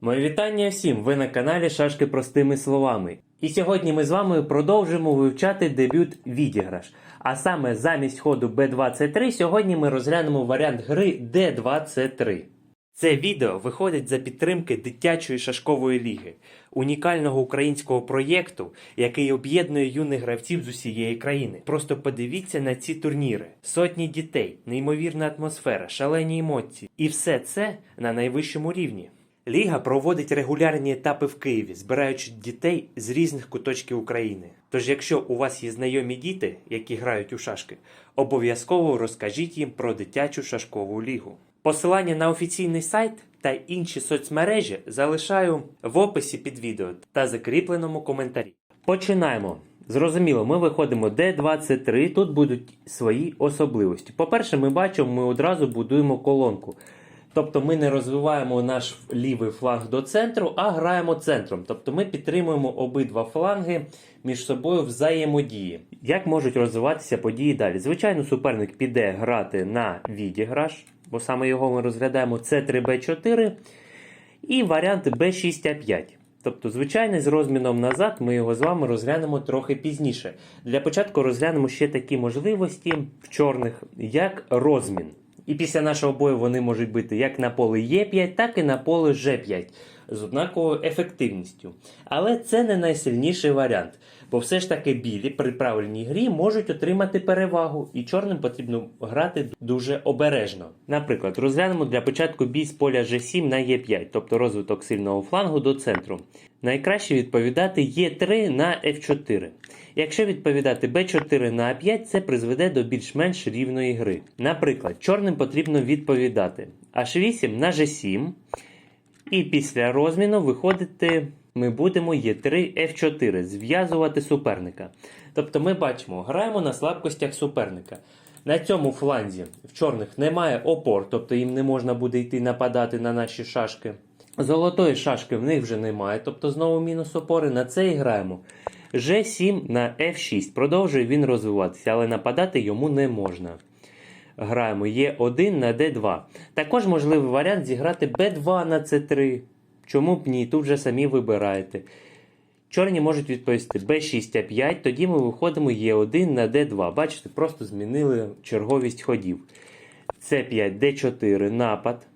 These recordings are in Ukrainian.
Моє вітання всім! Ви на каналі Шашки простими словами. І сьогодні ми з вами продовжимо вивчати дебют відіграш. А саме замість ходу B2C3 сьогодні ми розглянемо варіант гри D2C3. Це відео виходить за підтримки дитячої шашкової ліги, унікального українського проєкту, який об'єднує юних гравців з усієї країни. Просто подивіться на ці турніри: сотні дітей, неймовірна атмосфера, шалені емоції, і все це на найвищому рівні. Ліга проводить регулярні етапи в Києві, збираючи дітей з різних куточків України. Тож, якщо у вас є знайомі діти, які грають у шашки, обов'язково розкажіть їм про дитячу шашкову лігу. Посилання на офіційний сайт та інші соцмережі залишаю в описі під відео та закріпленому коментарі. Починаємо. Зрозуміло, ми виходимо D23, тут будуть свої особливості. По-перше, ми бачимо, ми одразу будуємо колонку. Тобто ми не розвиваємо наш лівий фланг до центру, а граємо центром. Тобто ми підтримуємо обидва фланги між собою взаємодії. Як можуть розвиватися події далі? Звичайно, суперник піде грати на відіграш, бо саме його ми розглядаємо С3Б4 і варіант Б6А5. Тобто, звичайно, з розміном назад ми його з вами розглянемо трохи пізніше. Для початку розглянемо ще такі можливості в чорних, як розмін. І після нашого бою вони можуть бити як на поле Е5, так і на поле Ж5 з однаковою ефективністю. Але це не найсильніший варіант, бо все ж таки білі при правильній грі можуть отримати перевагу, і чорним потрібно грати дуже обережно. Наприклад, розглянемо для початку бій з поля G7 на Е5, тобто розвиток сильного флангу до центру. Найкраще відповідати Е3 на F4. Якщо відповідати Б4 на А5, це призведе до більш-менш рівної гри. Наприклад, чорним потрібно відповідати H8 на G7. І після розміну виходити ми будемо Е3 F4, зв'язувати суперника. Тобто ми бачимо, граємо на слабкостях суперника. На цьому фланзі в чорних немає опор, тобто їм не можна буде йти нападати на наші шашки. Золотої шашки в них вже немає, тобто знову мінус опори. На це і граємо. G7 на F6. Продовжує він розвиватися, але нападати йому не можна. Граємо Е1 на D2. Також можливий варіант зіграти B2 на C3. Чому б ні? Тут вже самі вибираєте. Чорні можуть відповісти B6 А5, тоді ми виходимо Е1 на D2. Бачите, просто змінили черговість ходів. С5, D4, напад.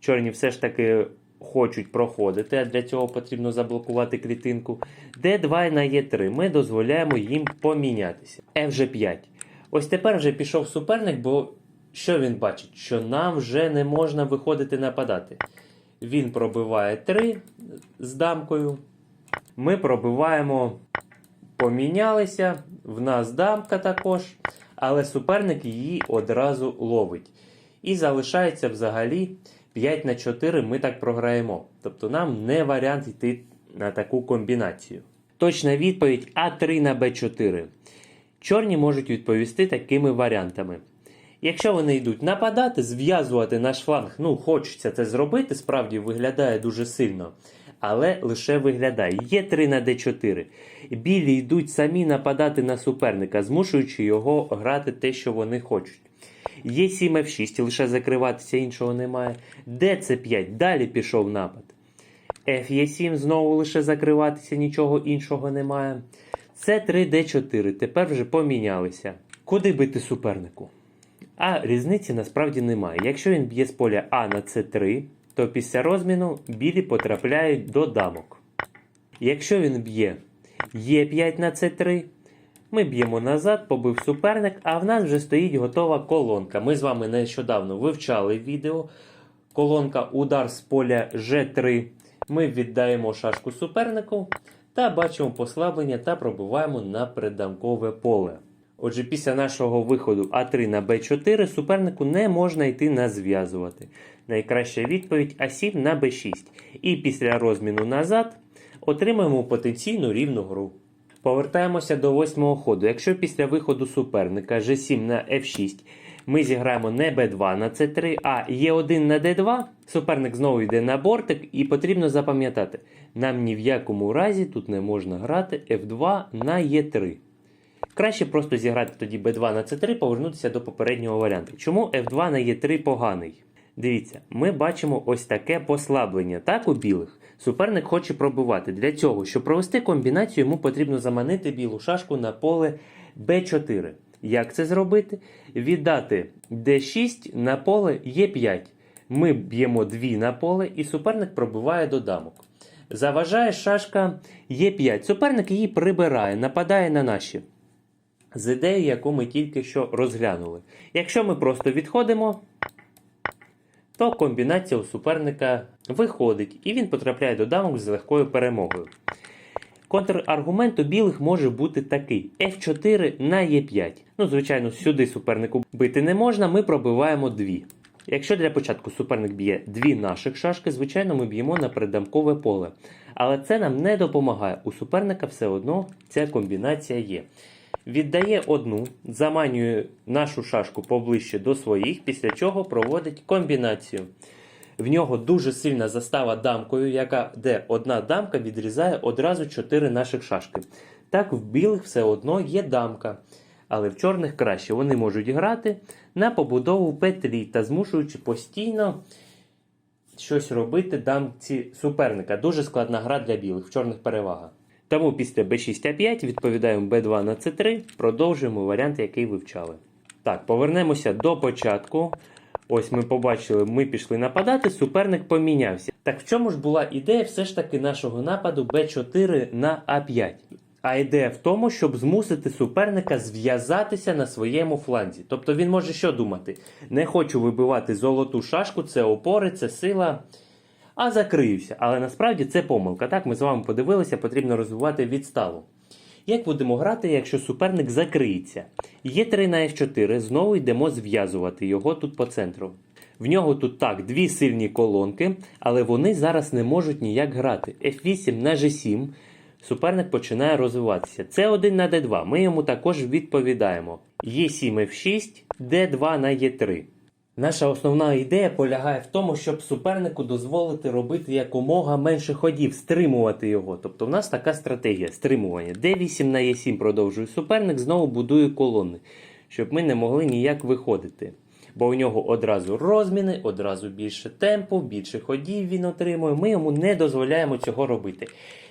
Чорні все ж таки хочуть проходити, а для цього потрібно заблокувати клітинку. D2 на Е3. Ми дозволяємо їм помінятися. FG5. Ось тепер вже пішов суперник, бо що він бачить? Що нам вже не можна виходити нападати. Він пробиває 3 з дамкою. Ми пробиваємо, помінялися. В нас дамка також, але суперник її одразу ловить. І залишається взагалі 5 на 4 ми так програємо. Тобто нам не варіант йти на таку комбінацію. Точна відповідь А3 на Б4. Чорні можуть відповісти такими варіантами. Якщо вони йдуть нападати, зв'язувати наш фланг, ну, хочеться це зробити, справді виглядає дуже сильно. Але лише виглядає. Є 3 на d4. Білі йдуть самі нападати на суперника, змушуючи його грати те, що вони хочуть. Є 7 F6, лише закриватися іншого немає. DC5, далі пішов напад. F7 знову лише закриватися, нічого іншого немає. С3, D4, тепер вже помінялися. Куди бити супернику? А різниці насправді немає. Якщо він б'є з поля А на С3, то після розміну білі потрапляють до дамок. Якщо він б'є Е5 на С3, ми б'ємо назад, побив суперник, а в нас вже стоїть готова колонка. Ми з вами нещодавно вивчали відео. Колонка удар з поля G3. Ми віддаємо шашку супернику та бачимо послаблення та пробиваємо на придамкове поле. Отже, після нашого виходу А3 на Б4 супернику не можна йти на зв'язувати. Найкраща відповідь А7 на Б6. І після розміну назад отримаємо потенційну рівну гру. Повертаємося до восьмого ходу. Якщо після виходу суперника G7 на F6 ми зіграємо не B2 на C3, а Е1 на D2, суперник знову йде на бортик, і потрібно запам'ятати, нам ні в якому разі тут не можна грати F2 на Е3. Краще просто зіграти тоді B2 на C3, повернутися до попереднього варіанту. Чому F2 на Е3 поганий? Дивіться, ми бачимо ось таке послаблення. Так, у білих. Суперник хоче пробивати. Для цього, щоб провести комбінацію, йому потрібно заманити білу шашку на поле Б4. Як це зробити? Віддати D6 на поле Е5. Ми б'ємо 2 на поле, і суперник пробиває до дамок. Заважає шашка Е5. Суперник її прибирає, нападає на наші. З ідеєю, яку ми тільки що розглянули. Якщо ми просто відходимо, то комбінація у суперника виходить, і він потрапляє до дамок з легкою перемогою. Контраргумент у білих може бути такий: F4 на E5. Ну, звичайно, сюди супернику бити не можна, ми пробиваємо дві. Якщо для початку суперник б'є дві наших шашки, звичайно, ми б'ємо на придамкове поле. Але це нам не допомагає. У суперника все одно ця комбінація є. Віддає одну, заманює нашу шашку поближче до своїх, після чого проводить комбінацію. В нього дуже сильна застава дамкою, яка, де одна дамка відрізає одразу чотири наших шашки. Так, в білих все одно є дамка. Але в чорних краще вони можуть грати на побудову петлі та змушуючи постійно щось робити дамці суперника. Дуже складна гра для білих, в чорних перевага. Тому після b6a5 відповідаємо b2 на c3, продовжуємо варіант, який вивчали. Так, повернемося до початку. Ось ми побачили, ми пішли нападати, суперник помінявся. Так в чому ж була ідея все ж таки нашого нападу b4 на a5? А ідея в тому, щоб змусити суперника зв'язатися на своєму фланзі. Тобто він може що думати? Не хочу вибивати золоту шашку, це опори, це сила. А закриюся. Але насправді це помилка. Так, ми з вами подивилися, потрібно розвивати відставу. Як будемо грати, якщо суперник закриється? Є 3 на F4, знову йдемо зв'язувати його тут по центру. В нього тут так, дві сильні колонки, але вони зараз не можуть ніяк грати. F8 на G7. Суперник починає розвиватися. Це 1 на D2. Ми йому також відповідаємо. Е7 F6, D2 на Е3. Наша основна ідея полягає в тому, щоб супернику дозволити робити якомога менше ходів, стримувати його. Тобто в нас така стратегія стримування. D8 на E7 продовжує суперник, знову будує колони, щоб ми не могли ніяк виходити. Бо у нього одразу розміни, одразу більше темпу, більше ходів він отримує. Ми йому не дозволяємо цього робити.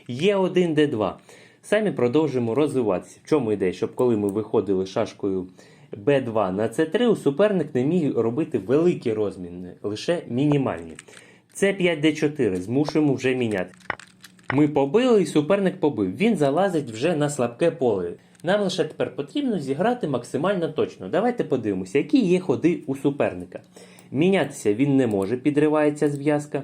Є 1 D2. Самі продовжуємо розвиватися. В чому ідея? Щоб коли ми виходили шашкою b2 на c3, у суперник не міг робити великі розміни, лише мінімальні. c5 d4 змушуємо вже міняти. Ми побили і суперник побив. Він залазить вже на слабке поле. Нам лише тепер потрібно зіграти максимально точно. Давайте подивимося, які є ходи у суперника. Мінятися він не може, підривається зв'язка.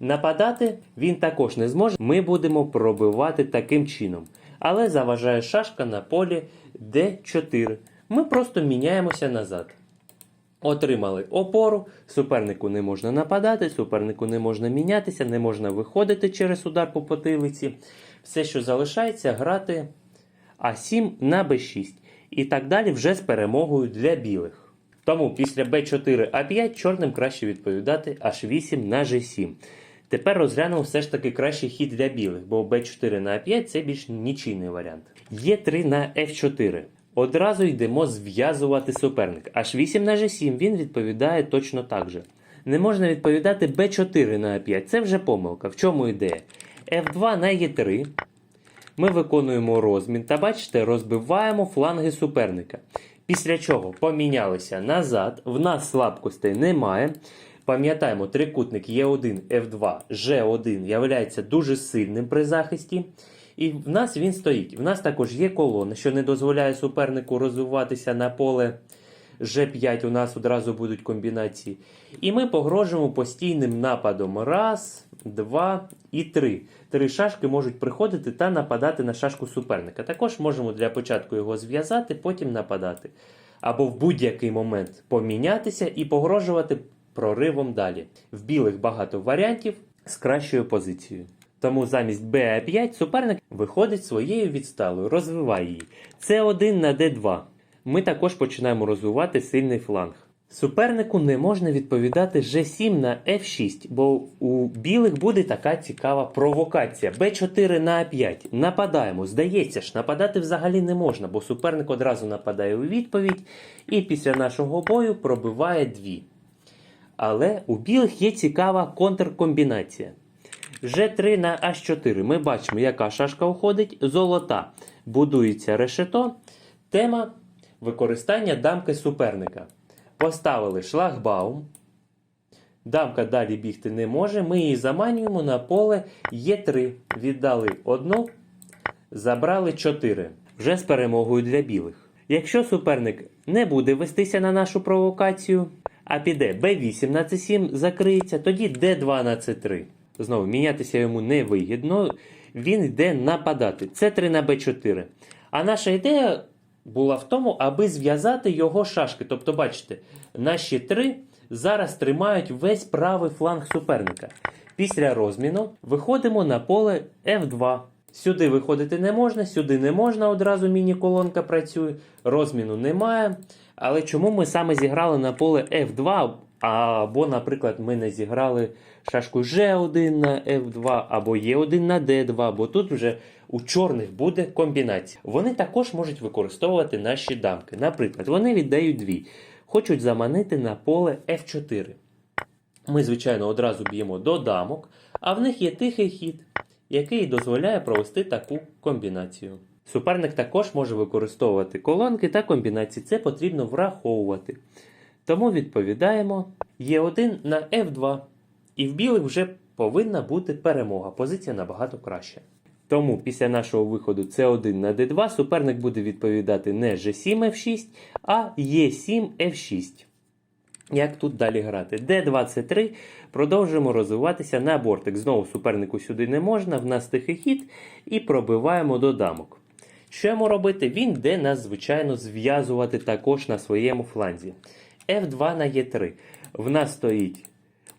Нападати він також не зможе. Ми будемо пробивати таким чином. Але заважає шашка на полі d4. Ми просто міняємося назад. Отримали опору, супернику не можна нападати, супернику не можна мінятися, не можна виходити через удар по потилиці. Все, що залишається, грати А7 на Б6. І так далі вже з перемогою для білих. Тому після Б4 А5 чорним краще відповідати H8 на G7. Тепер розглянемо все ж таки кращий хід для білих, бо Б4 на А5 це більш нічийний варіант. Є3 на F4. Одразу йдемо зв'язувати суперник. H8 на G7 він відповідає точно так же. Не можна відповідати B4 на А5. Це вже помилка. В чому ідея? F2 на Е3. Ми виконуємо розмін та бачите, розбиваємо фланги суперника. Після чого помінялися назад. В нас слабкостей немає. Пам'ятаємо, трикутник Е1, F2, G1 являється дуже сильним при захисті. І в нас він стоїть. В нас також є колона, що не дозволяє супернику розвиватися на поле G5. У нас одразу будуть комбінації. І ми погрожуємо постійним нападом. Раз, два і три. Три шашки можуть приходити та нападати на шашку суперника. Також можемо для початку його зв'язати, потім нападати. Або в будь-який момент помінятися і погрожувати проривом далі. В білих багато варіантів з кращою позицією. Тому замість BA5 суперник виходить своєю відсталою, розвиває її. С1 на D2. Ми також починаємо розвивати сильний фланг. Супернику не можна відповідати G7 на F6, бо у білих буде така цікава провокація. B4 на A5. Нападаємо. Здається ж, нападати взагалі не можна, бо суперник одразу нападає у відповідь і після нашого бою пробиває дві. Але у білих є цікава контркомбінація. G3 на H4. Ми бачимо, яка шашка уходить. Золота. Будується решето. Тема використання дамки суперника. Поставили шлагбаум. Дамка далі бігти не може. Ми її заманюємо на поле Е3. Віддали одну, забрали 4. Вже з перемогою для білих. Якщо суперник не буде вестися на нашу провокацію, а піде b8 на c7 закриється, тоді d2 на c3. Знову мінятися йому не вигідно. Він йде нападати. c3 на b4. А наша ідея була в тому, аби зв'язати його шашки. Тобто, бачите, наші три зараз тримають весь правий фланг суперника. Після розміну виходимо на поле F2. Сюди виходити не можна, сюди не можна, одразу міні-колонка працює, розміну немає. Але чому ми саме зіграли на поле F2? Або, наприклад, ми не зіграли шашку G1 на F2 або E1 на D2, бо тут вже у чорних буде комбінація. Вони також можуть використовувати наші дамки. Наприклад, вони віддають дві, хочуть заманити на поле F4. Ми, звичайно, одразу б'ємо до дамок, а в них є тихий хід, який дозволяє провести таку комбінацію. Суперник також може використовувати колонки та комбінації. Це потрібно враховувати. Тому відповідаємо Е1 на F2. І в білих вже повинна бути перемога. Позиція набагато краща. Тому після нашого виходу С1 на D2 суперник буде відповідати не G7 F6, а E7 F6. Як тут далі грати? D23 продовжуємо розвиватися на бортик. Знову супернику сюди не можна, в нас тихий хід і пробиваємо до дамок. Що йому робити? Він йде нас, звичайно, зв'язувати також на своєму фланзі. F2 на Е3. В нас стоїть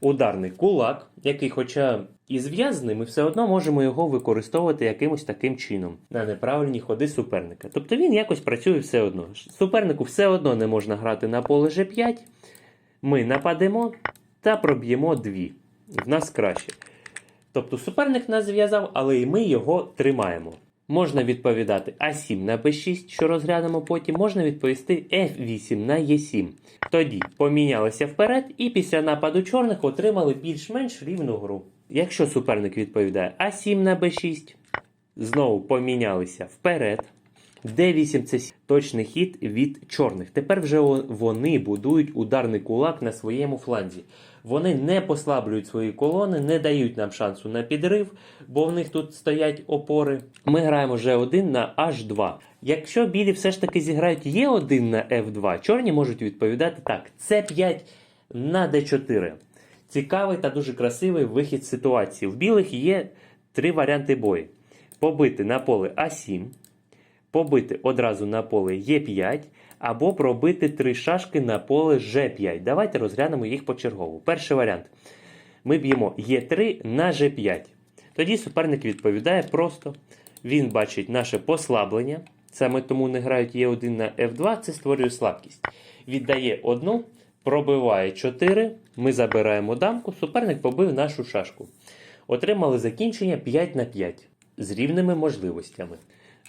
ударний кулак, який, хоча і зв'язаний, ми все одно можемо його використовувати якимось таким чином на неправильні ходи суперника. Тобто він якось працює все одно. Супернику все одно не можна грати на поле G5. Ми нападемо та проб'ємо дві. В нас краще. Тобто суперник нас зв'язав, але і ми його тримаємо. Можна відповідати А7 на Б6, що розглянемо потім, можна відповісти F8 на Е7. Тоді помінялися вперед і після нападу чорних отримали більш-менш рівну гру. Якщо суперник відповідає А7 на Б6, знову помінялися вперед. Д8 це точний хід від чорних. Тепер вже вони будують ударний кулак на своєму фланзі. Вони не послаблюють свої колони, не дають нам шансу на підрив, бо в них тут стоять опори. Ми граємо G1 на H2. Якщо білі все ж таки зіграють Е1 на F2, чорні можуть відповідати так: С5 на D4. Цікавий та дуже красивий вихід ситуації. В білих є три варіанти бою: побити на поле А7 побити одразу на поле Е5 або пробити три шашки на поле Ж5. Давайте розглянемо їх почергово. Перший варіант. Ми б'ємо Е3 на Ж5. Тоді суперник відповідає просто. Він бачить наше послаблення. Саме тому не грають Е1 на F2, це створює слабкість. Віддає одну, пробиває 4. Ми забираємо дамку. Суперник побив нашу шашку. Отримали закінчення 5 на 5 з рівними можливостями.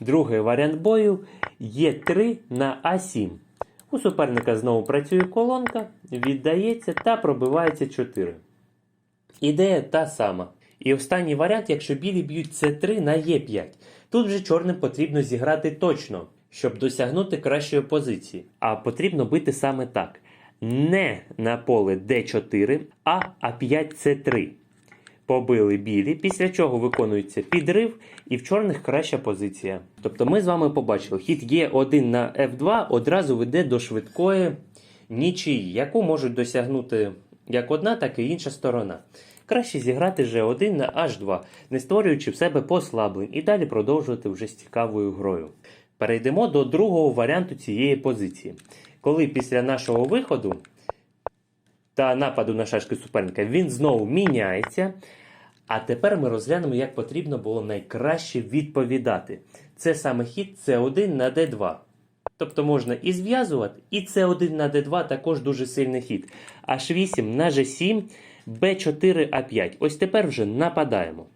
Другий варіант бою є 3 на А7. У суперника знову працює колонка, віддається та пробивається 4. Ідея та сама. І останній варіант, якщо білі б'ють С3 на Е5. Тут вже чорним потрібно зіграти точно, щоб досягнути кращої позиції. А потрібно бити саме так. Не на поле Д4, а А5С3 побили білі, після чого виконується підрив, і в чорних краща позиція. Тобто ми з вами побачили, хід Е1 на F2 одразу веде до швидкої нічиї, яку можуть досягнути як одна, так і інша сторона. Краще зіграти G1 на H2, не створюючи в себе послаблень, і далі продовжувати вже з цікавою грою. Перейдемо до другого варіанту цієї позиції. Коли після нашого виходу та нападу на шашки суперника він знову міняється. А тепер ми розглянемо, як потрібно було найкраще відповідати. Це саме хід С1 на Д2. Тобто можна і зв'язувати, і С1 на Д2 також дуже сильний хід. H8 на G7, Б4, А5. Ось тепер вже нападаємо.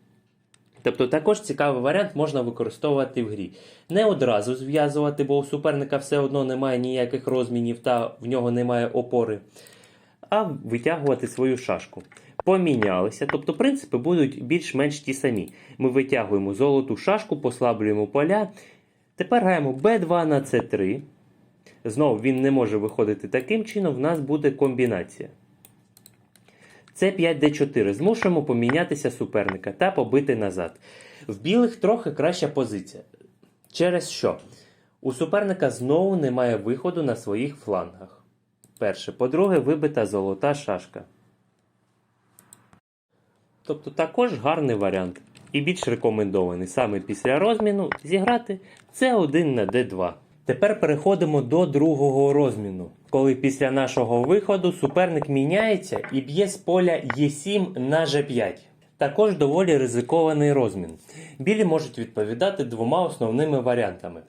Тобто також цікавий варіант можна використовувати в грі. Не одразу зв'язувати, бо у суперника все одно немає ніяких розмінів та в нього немає опори. а витягувати свою шашку. Помінялися, тобто принципи будуть більш-менш ті самі. Ми витягуємо золоту шашку, послаблюємо поля. Тепер граємо b2 на c3. Знову він не може виходити таким чином, в нас буде комбінація. С5 Д4. Змушуємо помінятися суперника та побити назад. В білих трохи краща позиція. Через що? У суперника знову немає виходу на своїх флангах. Перше. По-друге, вибита золота шашка. Тобто також гарний варіант. І більш рекомендований саме після розміну зіграти С1 на Д2. Тепер переходимо до другого розміну, коли після нашого виходу суперник міняється і б'є з поля Е7 на Ж5. Також доволі ризикований розмін. Білі можуть відповідати двома основними варіантами: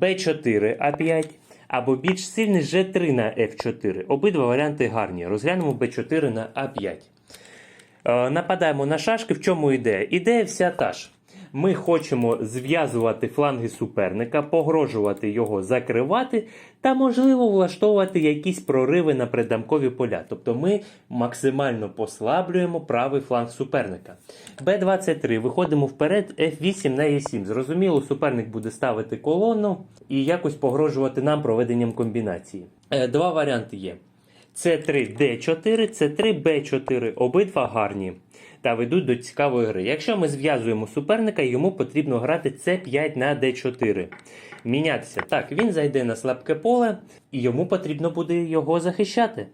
Б4 А5 або більш сильний Ж3 на Ф4. Обидва варіанти гарні. Розглянемо Б4 на А5. Е, Нападаємо на шашки. В чому ідея? Ідея вся та ж. Ми хочемо зв'язувати фланги суперника, погрожувати його закривати та, можливо, влаштовувати якісь прориви на придамкові поля. Тобто ми максимально послаблюємо правий фланг суперника. Б23 виходимо вперед, F8 на Е7. Зрозуміло, суперник буде ставити колону і якось погрожувати нам проведенням комбінації. Е, Два варіанти є. С3 Д4, С3 Б4. Обидва гарні та ведуть до цікавої гри. Якщо ми зв'язуємо суперника, йому потрібно грати С5 на Д4. Мінятися. Так, він зайде на слабке поле, і йому потрібно буде його захищати.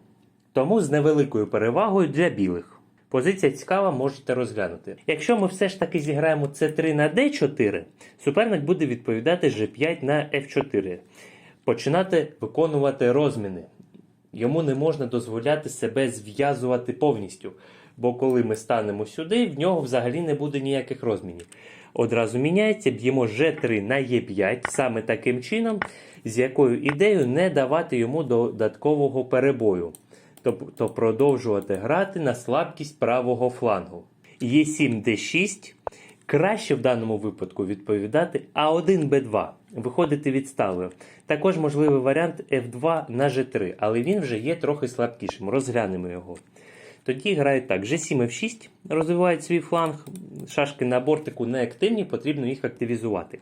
Тому з невеликою перевагою для білих. Позиція цікава, можете розглянути. Якщо ми все ж таки зіграємо С3 на Д4, суперник буде відповідати G5 на F4. Починати виконувати розміни. Йому не можна дозволяти себе зв'язувати повністю. Бо коли ми станемо сюди, в нього взагалі не буде ніяких розмінів. Одразу міняється, б'ємо G3 на Е5 саме таким чином, з якою ідеєю не давати йому додаткового перебою. Тобто продовжувати грати на слабкість правого флангу. Е7 Д6 краще в даному випадку відповідати А1 Б2, виходити відставою. Також можливий варіант F2 на G3, але він вже є трохи слабкішим. Розглянемо його. Тоді грають так: G7 F6 розвивають свій фланг, шашки на бортику не активні, потрібно їх активізувати.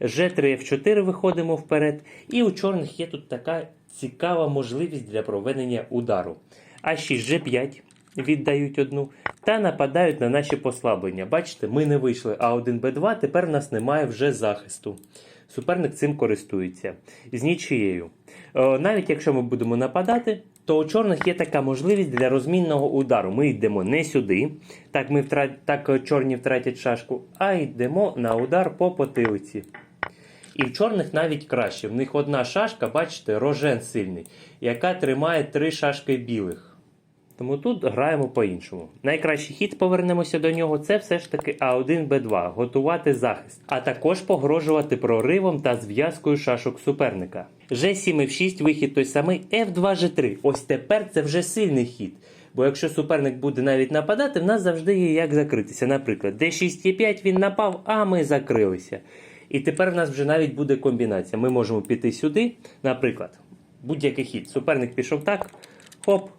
G3 F4 виходимо вперед. І у чорних є тут така цікава можливість для проведення удару. А6 G5 віддають одну та нападають на наші послаблення. Бачите, ми не вийшли А1Б2, тепер в нас немає вже захисту. Суперник цим користується з нічією. Е, Навіть якщо ми будемо нападати, то у чорних є така можливість для розмінного удару. Ми йдемо не сюди, так, ми втрат... так чорні втратять шашку, а йдемо на удар по потилиці. І в чорних навіть краще. В них одна шашка, бачите, рожен сильний, яка тримає три шашки білих. Тому тут граємо по-іншому. Найкращий хід, повернемося до нього, це все ж таки А1Б2, готувати захист, а також погрожувати проривом та зв'язкою шашок суперника. G7 F6, вихід той самий, F2 G3. Ось тепер це вже сильний хід. Бо якщо суперник буде навіть нападати, в нас завжди є як закритися. Наприклад, D6 Е5 він напав, а ми закрилися. І тепер в нас вже навіть буде комбінація. Ми можемо піти сюди, наприклад, будь-який хід. Суперник пішов так, хоп,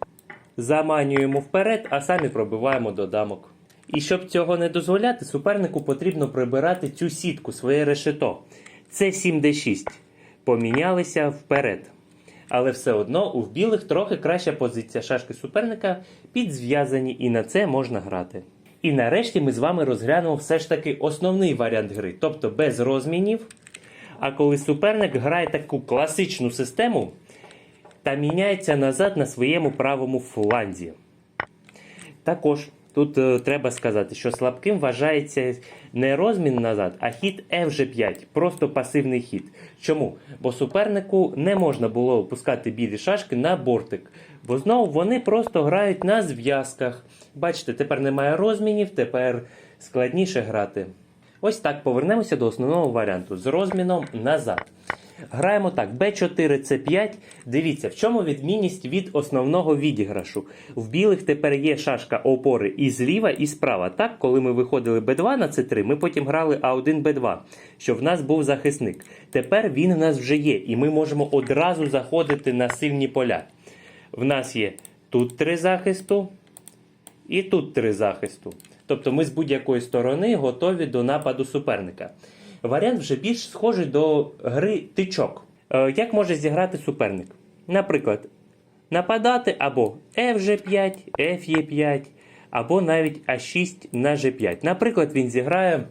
заманюємо вперед, а самі пробиваємо до дамок. І щоб цього не дозволяти, супернику потрібно прибирати цю сітку, своє решето. Це 7D6. Помінялися вперед. Але все одно у білих трохи краща позиція шашки суперника підзв'язані, і на це можна грати. І нарешті ми з вами розглянемо все ж таки основний варіант гри, тобто без розмінів. А коли суперник грає таку класичну систему та міняється назад на своєму правому фланзі. Також тут е, треба сказати, що слабким вважається не розмін назад, а хід FG5, просто пасивний хід. Чому? Бо супернику не можна було опускати білі шашки на бортик, бо знову вони просто грають на зв'язках. Бачите, тепер немає розмінів, тепер складніше грати. Ось так повернемося до основного варіанту з розміном назад. Граємо так, b4, c5. Дивіться, в чому відмінність від основного відіграшу. В білих тепер є шашка опори і зліва, і справа. Так, коли ми виходили b2 на c3, ми потім грали a1, b2, щоб в нас був захисник. Тепер він в нас вже є, і ми можемо одразу заходити на сильні поля. В нас є тут три захисту і тут три захисту. Тобто ми з будь-якої сторони готові до нападу суперника. Варіант вже більш схожий до гри тичок. Е, Як може зіграти суперник? Наприклад, нападати або FG5, FE5, або навіть А6 на G5. Наприклад, він зіграє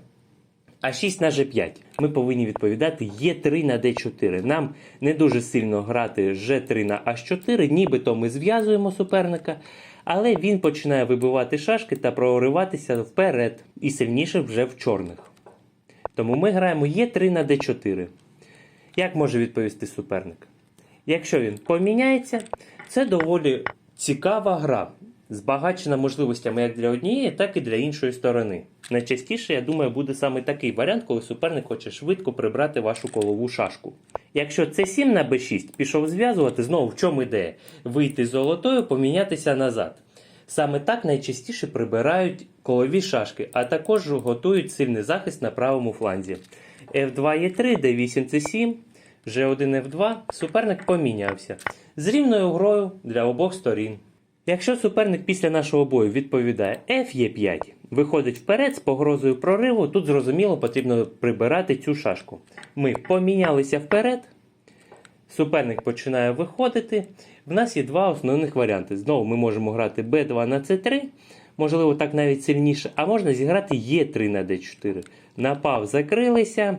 А6 на G5. Ми повинні відповідати Е3 на D4. Нам не дуже сильно грати G3 на H4, нібито ми зв'язуємо суперника, але він починає вибивати шашки та прориватися вперед і сильніше вже в чорних. Тому ми граємо Е3 на Д4. Як може відповісти суперник? Якщо він поміняється, це доволі цікава гра, збагачена можливостями як для однієї, так і для іншої сторони. Найчастіше, я думаю, буде саме такий варіант, коли суперник хоче швидко прибрати вашу колову шашку. Якщо це 7 на Б6 пішов зв'язувати, знову в чому ідея? Вийти з золотою, помінятися назад. Саме так найчастіше прибирають колові шашки, а також готують сильний захист на правому фланзі. F2 Е3, D8 C7, G1 F2. Суперник помінявся з рівною грою для обох сторін. Якщо суперник після нашого бою відповідає F5, виходить вперед з погрозою прориву, тут зрозуміло потрібно прибирати цю шашку. Ми помінялися вперед, суперник починає виходити. В нас є два основних варіанти. Знову ми можемо грати b2 на c3, можливо, так навіть сильніше, а можна зіграти e3 на d4. Напав, закрилися.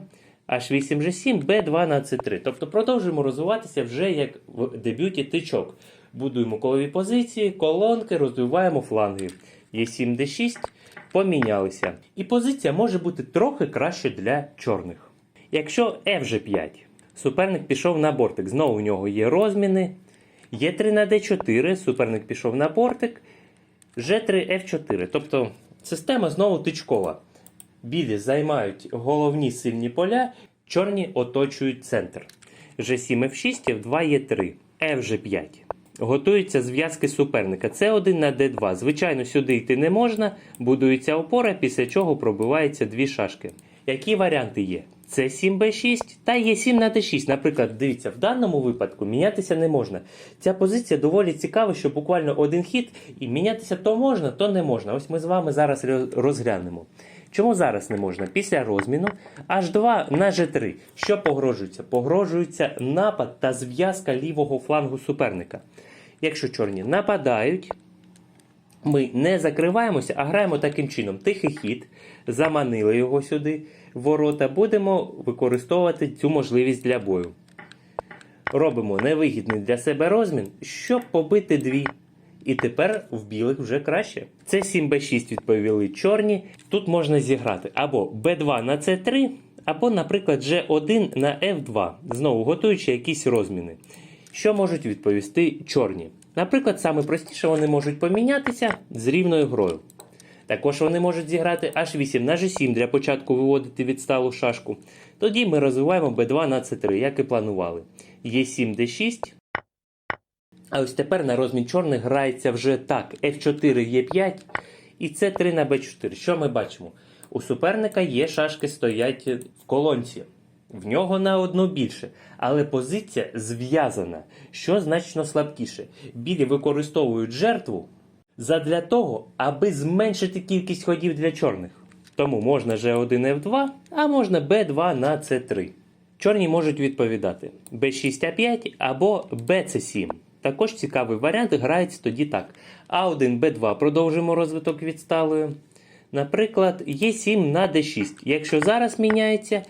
H8, G7, B2 на C3. Тобто продовжуємо розвиватися вже як в дебюті тичок. Будуємо колові позиції, колонки, розвиваємо фланги. Е7, D6, помінялися. І позиція може бути трохи краще для чорних. Якщо FG5, суперник пішов на бортик, знову у нього є розміни. Е3 на D4, суперник пішов на бортик. G3, F4. Тобто система знову тичкова. Білі займають головні сильні поля, чорні оточують центр. G7, F6, F2, Е3, FG5. Готуються зв'язки суперника. С1 на D2. Звичайно, сюди йти не можна, будується опора, після чого пробиваються дві шашки. Які варіанти є? С7, Б6 та Е7 на Д6. Наприклад, дивіться, в даному випадку мінятися не можна. Ця позиція доволі цікава, що буквально один хід, і мінятися то можна, то не можна. Ось ми з вами зараз розглянемо. Чому зараз не можна? Після розміну H2 на G3. Що погрожується? Погрожується напад та зв'язка лівого флангу суперника. Якщо чорні нападають, ми не закриваємося, а граємо таким чином. Тихий хід, заманили його сюди ворота, будемо використовувати цю можливість для бою. Робимо невигідний для себе розмін, щоб побити дві. І тепер в білих вже краще. Це 7b6 відповіли чорні. Тут можна зіграти або b2 на c3, або, наприклад, g1 на f2, знову готуючи якісь розміни. Що можуть відповісти чорні? Наприклад, саме простіше вони можуть помінятися з рівною грою. Також вони можуть зіграти H8 на G7 для початку виводити відсталу шашку. Тоді ми розвиваємо B2 на C3, як і планували. Е7 D6. А ось тепер на розмін чорних грається вже так: F4 Е5 і С3 на Б4. Що ми бачимо? У суперника є шашки стоять в колонці. В нього на одну більше, але позиція зв'язана, що значно слабкіше. Білі використовують жертву задля того, аби зменшити кількість ходів для чорних. Тому можна G1 F2, а можна B2 на C3. Чорні можуть відповідати B6A5 або BC7. Також цікавий варіант грається тоді так. А1, Б2 продовжимо розвиток відсталою. Наприклад, Е7 на D6. Якщо зараз міняється,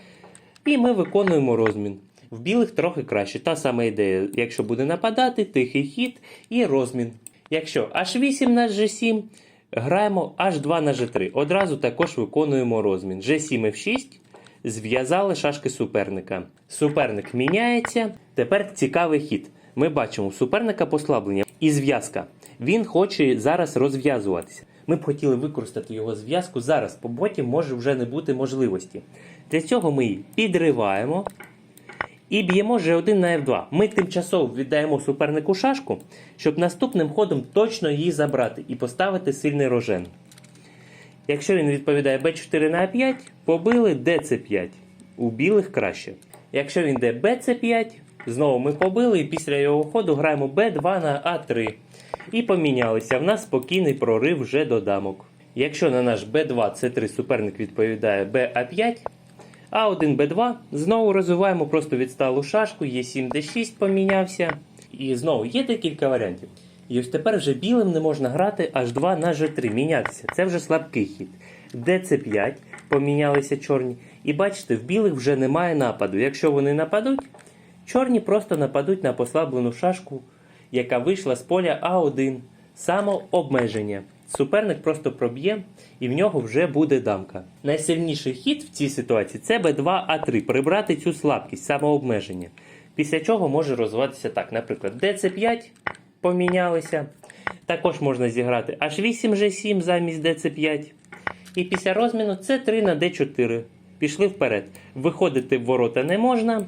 і ми виконуємо розмін. В білих трохи краще. Та сама ідея. Якщо буде нападати, тихий хід і розмін. Якщо H8 на G7, граємо H2 на G3. Одразу також виконуємо розмін. G7 F6. Зв'язали шашки суперника. Суперник міняється. Тепер цікавий хід. Ми бачимо у суперника послаблення і зв'язка. Він хоче зараз розв'язуватися. Ми б хотіли використати його зв'язку зараз, бо потім може вже не бути можливості. Для цього ми її підриваємо і б'ємо G1 на F2. Ми тимчасово віддаємо супернику шашку, щоб наступним ходом точно її забрати і поставити сильний рожен. Якщо він відповідає b4 на a5, побили dc5. У білих краще. Якщо він йде bc5, знову ми побили і після його ходу граємо b2 на a3. І помінялися. В нас спокійний прорив вже до дамок. Якщо на наш Б2 С3 суперник відповідає БА5, А1 Б2 знову розвиваємо просто відсталу шашку, Е7 Д6 помінявся. І знову є декілька варіантів. І ось тепер вже білим не можна грати H2 на G3, мінятися. Це вже слабкий хід. ДЦ5 помінялися чорні. І бачите, в білих вже немає нападу. Якщо вони нападуть, чорні просто нападуть на послаблену шашку, яка вийшла з поля А1. Самообмеження. Суперник просто проб'є, і в нього вже буде дамка. Найсильніший хід в цій ситуації це Б2А3, прибрати цю слабкість, самообмеження. Після чого може розвиватися так. Наприклад, ДЦ5 помінялися. Також можна зіграти H8 G7 замість ДЦ5. І після розміну С3 на Д4. Пішли вперед. Виходити в ворота не можна.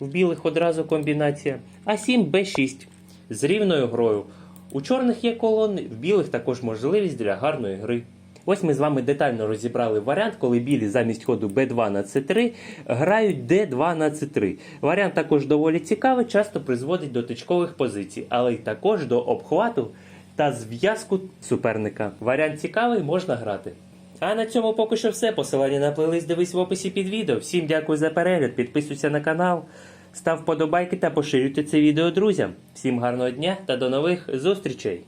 В білих одразу комбінація. А7 Б6 з рівною грою. У чорних є колони, в білих також можливість для гарної гри. Ось ми з вами детально розібрали варіант, коли білі замість ходу b2 на c3 грають d2 на c3. Варіант також доволі цікавий, часто призводить до точкових позицій, але й також до обхвату та зв'язку суперника. Варіант цікавий, можна грати. А на цьому поки що все. Посилання на плейлист дивись в описі під відео. Всім дякую за перегляд, підписуйся на канал, став вподобайки та поширюйте це відео друзям. Всім гарного дня та до нових зустрічей!